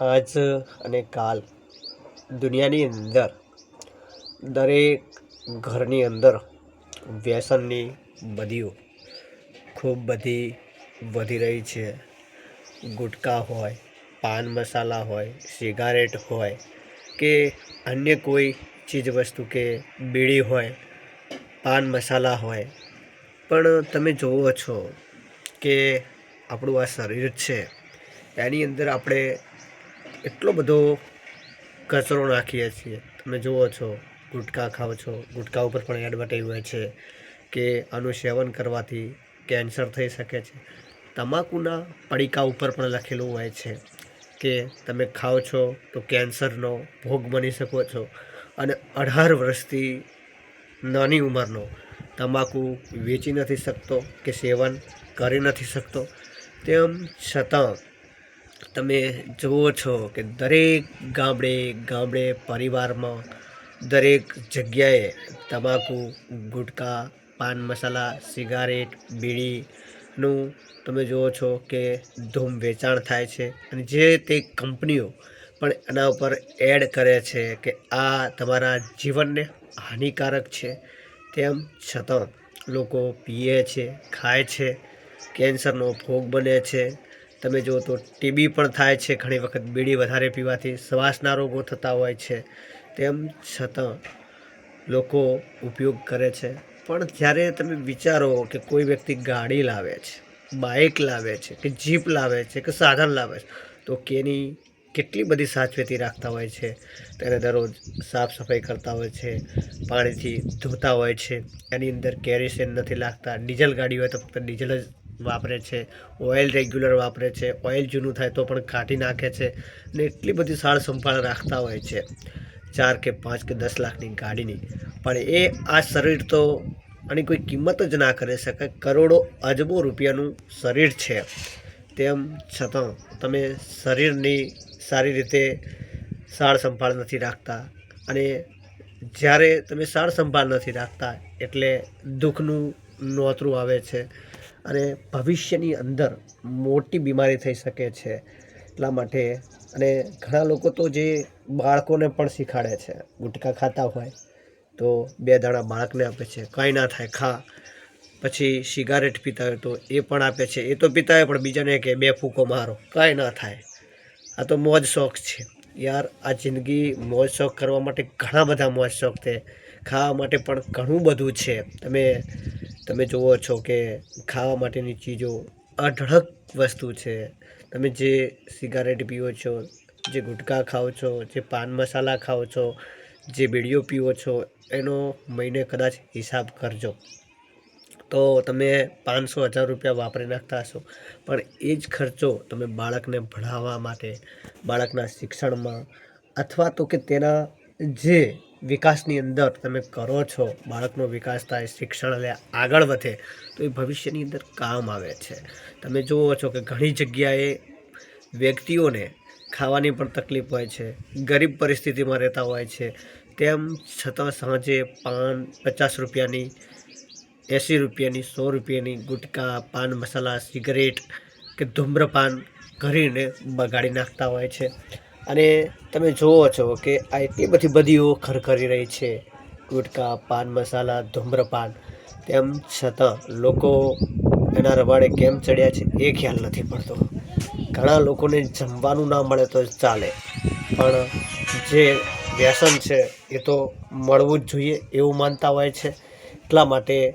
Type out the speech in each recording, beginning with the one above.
આજ અને કાલ દુનિયાની અંદર, દરેક ઘરની અંદર વ્યસનની બદીઓ ખૂબ બધી વધી રહી છે. ગુટકા હોય, પાન મસાલા હોય, સિગારેટ હોય કે અન્ય કોઈ ચીજ વસ્તુ કે બીડી હોય, પાન મસાલા હોય. પણ તમે જુઓ છો કે આપણું આ શરીર છે, એની અંદર આપણે એટલો બધો કચરો નાખીએ છીએ. તમે જુઓ છો, ગુટકા ખાઓ છો. ગુટકા ઉપર પણ એડવર્ટાઈઝ હોય છે કે આનું સેવન કરવાથી કેન્સર થઈ શકે છે. તમાકુના પડીકા ઉપર પણ લખેલું હોય છે કે તમે ખાઓ છો તો કેન્સરનો ભોગ બની શકો છો. અને અઢાર વર્ષથી નાની ઉંમરનો તમાકુ વેચી નથી શકતો કે સેવન કરી નથી શકતો. તેમ છતાં તમે જુઓ છો કે દરેક ગામડે ગામડે પરિવારમાં દરેક જગ્યાએ તમાકુ, ગુટકા, પાન મસાલા, સિગારેટ, બીડીનું તમે જુઓ છો કે ધૂમ વેચાણ થાય છે અને જે તે કંપનીઓ પણ એના ઉપર એડ કરે છે કે આ તમારા જીવનને હાનિકારક છે. તેમ છતાં લોકો પીએ છે, ખાય છે, કેન્સરનો ભોગ બને છે તમે જુઓ તો ટીબી પણ થાય છે ઘણી વખત, બીડી વધારે પીવાથી શ્વાસના રોગો થતા હોય છે. તેમ છતાં લોકો ઉપયોગ કરે છે. પણ જ્યારે તમે વિચારો કે કોઈ વ્યક્તિ ગાડી લાવે છે, બાઇક લાવે છે, કે જીપ લાવે છે, કે સાધન લાવે છે, તો કેની કેટલી બધી સાચવેતી રાખતા હોય છે? તેને દરરોજ સાફ સફાઈ કરતા હોય છે, પાણીથી ધોતા હોય છે. એની અંદર કેરોસીન નથી લાગતા, ડીઝલ ગાડી હોય તો ફક્ત ડીઝલ જ વાપરે છે, ઓઇલ રેગ્યુલર વાપરે છે, ઓઇલ જૂનું થાય તો પણ કાઢી નાખે છે અને એટલી બધી સાર સંભાળ રાખતા હોય છે. ચાર કે પાંચ કે દસ લાખની ગાડીની. પણ એ આ શરીર તો આની કોઈ કિંમત જ ના કરી શકાય કરોડો અજબો રૂપિયાનું શરીર છે. તેમ છતાં તમે શરીરની સારી રીતે સાર સંભાળ નથી રાખતા અને જ્યારે તમે સાર સંભાળ નથી રાખતા એટલે દુઃખનું નોતરું આવે છે. અને ભવિષ્યની અંદર મોટી બીમારી થઈ શકે છે એટલા માટે. અને ઘણા લોકો તો જે બાળકોને પણ શીખવાડે છે, ગુટકા ખાતા હોય તો બે દાણા બાળકને આપે છે, કાંઈ ના થાય, ખા. પછી સિગારેટ પીતા હોય તો એ પણ આપે છે, એ તો પીતા હોય પણ બીજાને કે બે ફૂકો મારો, કાંઈ ના થાય. આ તો મોજ શોખ છે. યાર, આ જિંદગી મોજ શોખ કરવા માટે ઘણા બધા મોજ શોખ છે. ખાવા માટે પણ ઘણું બધું છે. તમે તમે જુઓ છો કે ખાવા માટેની ચીજો અઢળક વસ્તુ છે. તમે જે સિગારેટ પીવો છો, જે ગુટખા ખાઓ છો, જે પાન મસાલા ખાઓ છો, જે બીડીઓ પીવો છો, એનો મહિને કદાચ હિસાબ કરજો. તો તમે પાંચસો હજાર રૂપિયા વાપરી નાખતા હશો. પણ એ જ ખર્ચો તમે બાળકને ભણાવવા માટે, બાળકના શિક્ષણમાં અથવા તો કે તેના જે વિકાસની અંદર તમે કરો છો, બાળકનો વિકાસ થાય, શિક્ષણ લે, આગળ વધે, તો એ ભવિષ્યની અંદર કામ આવે છે. તમે જુઓ છો કે ઘણી જગ્યાએ વ્યક્તિઓને ખાવાની પણ તકલીફ હોય છે, ગરીબ પરિસ્થિતિમાં રહેતા હોય છે. તેમ છતાં સાંજે પાન પચાસ રૂપિયાની, એંસી રૂપિયાની, સો રૂપિયાની ગુટકા, પાન મસાલા, સિગરેટ કે ધૂમ્રપાન કરીને બગાડી નાખતા હોય છે. અને તમે જુઓ છો કે આ એટલી બધી બદીઓ ખરખરી રહી છે. ગુટકા, પાન, મસાલા, ધૂમ્રપાન. તેમ છતાં લોકો એના રવાડે કેમ ચડ્યા છે એ ખ્યાલ નથી પડતો. ઘણા લોકોને જમવાનું ના મળે તો ચાલે. પણ જે વ્યસન છે એ તો મળવું જ જોઈએ એવું માનતા હોય છે. એટલા માટે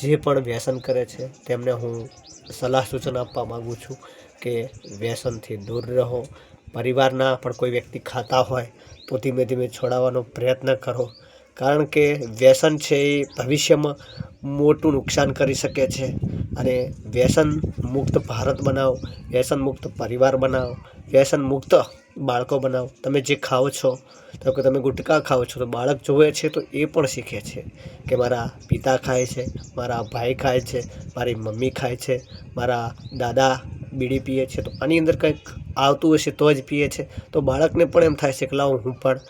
જે પણ વ્યસન કરે છે તેમને હું સલાહ સૂચન આપવા માગું છું કે વ્યસનથી દૂર રહો પરિવારના પણ કોઈ વ્યક્તિ ખાતા હોય, તો ધીમે ધીમે છોડાવવાનો પ્રયત્ન કરો. કારણ કે વ્યસન છે એ ભવિષ્યમાં મોટું નુકસાન કરી શકે છે. અને વ્યસન મુક્ત ભારત બનાવો, વ્યસન મુક્ત પરિવાર બનાવો, વ્યસન મુક્ત બાળકો બનાવો. તમે જે ખાઓ છો તો કે તમે ગુટકા ખાઓ છો, તો બાળક જોવે છે તો એ પણ શીખે છે કે મારા પિતા ખાય છે, મારા ભાઈ ખાય છે, મારી મમ્મી ખાય છે, મારા દાદા બીડી પીએ છે, તો આની અંદર કંઈક આવતું હશે તો જ પીએ છે. તો બાળકને પણ એમ થાય છે કે લાવો હું પણ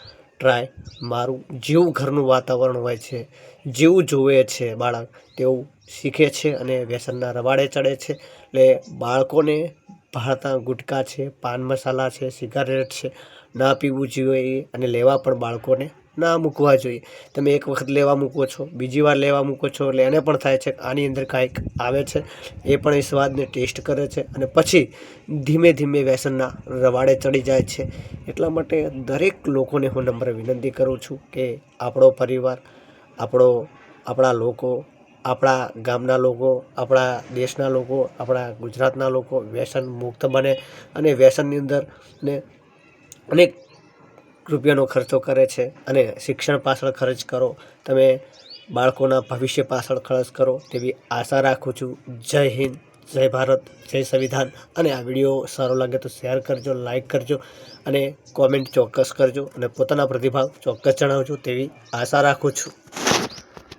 ટ્રાય મારું જેવું ઘરનું વાતાવરણ હોય છે, જેવું જોવે છે બાળક, તેવું શીખે છે અને વ્યસનના રવાડે ચડે છે. એટલે બાળકોને ભાળતા ગુટકા છે, પાન મસાલા છે સિગારેટ છે, ના પીવું જોઈએ અને લેવા પણ બાળકોને ના મૂકવા જોઈએ. તમે એક વખત લેવા મૂકો છો, બીજી વાર લેવા મૂકો છો એટલે એને પણ થાય છે આની અંદર કાંઈક આવે છે. એ પણ એ સ્વાદને ટેસ્ટ કરે છે અને પછી ધીમે ધીમે વ્યસનના રવાડે ચડી જાય છે. એટલા માટે દરેક લોકોને હું નમ્ર વિનંતી કરું છું કે આપણો પરિવાર, આપણો, આપણા લોકો, આપણા ગામના લોકો, આપણા દેશના લોકો, આપણા ગુજરાતના લોકો વ્યસન મુક્ત બને અને વ્યસનની અંદર ને અનેક રૂપિયાનો ખર્ચો કરે છે અને શિક્ષણ પાછળ ખર્ચ કરો. તમે બાળકોના ભવિષ્ય પાછળ ખર્ચ કરો તેવી આશા રાખું છું. જય હિન્દ, જય ભારત, જય સંવિધાન. અને આ વીડિયો સારો લાગે તો શેર કરજો લાઇક કરજો અને કોમેન્ટ ચોક્કસ કરજો અને પોતાના પ્રતિભાવ ચોક્કસ જણાવજો તેવી આશા રાખું છું.